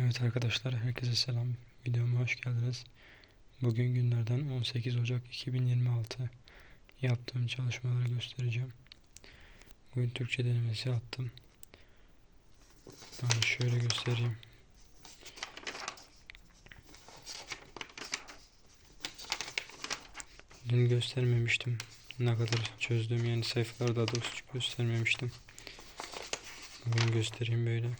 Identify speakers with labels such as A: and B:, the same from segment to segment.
A: Evet arkadaşlar herkese selam. Videoma hoş geldiniz. Bugün günlerden 18 Ocak 2026. Yaptığım çalışmaları göstereceğim. Bugün Türkçe denemesi attım. Yani şöyle göstereyim. Dün göstermemiştim. Ne kadar çözdüm yani sayfaları daha doğrusu göstermemiştim. Bugün göstereyim böyle.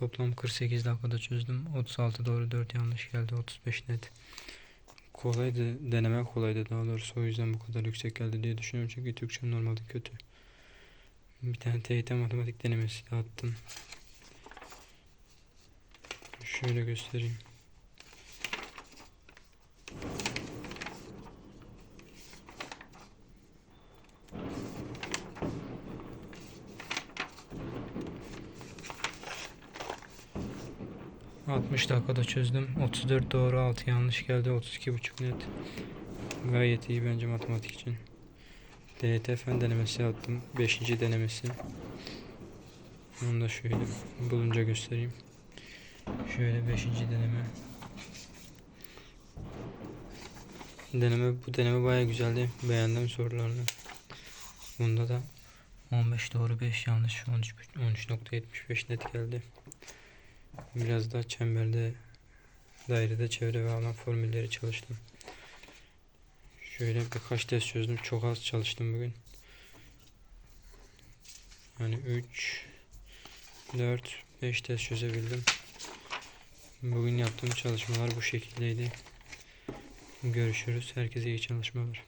A: Toplam 48 dakikada çözdüm. 36 doğru 4 yanlış geldi. 35 net. Kolaydı. Deneme kolaydı daha doğrusu. O yüzden bu kadar yüksek geldi diye düşünüyorum. Çünkü Türkçem normalde kötü. Bir tane TYT matematik denemesi de attım. Şöyle göstereyim. ...60 dakikada çözdüm. 34 doğru 6 yanlış geldi. 32,5 net. Gayet iyi bence matematik için. DYT denemesi yaptım. 5. denemesi. Onu da şöyle bulunca göstereyim. Şöyle 5. deneme. Deneme bu deneme baya güzeldi. Beğendim sorularını. Bunda da 15 doğru 5 yanlış 13 13.75 net geldi. Biraz da çemberde dairede çevre ve alan formülleri çalıştım. Şöyle birkaç test çözdüm. Çok az çalıştım bugün. Yani 3 4 5 test çözebildim. Bugün yaptığım çalışmalar bu şekildeydi. Görüşürüz. Herkese iyi çalışmalar.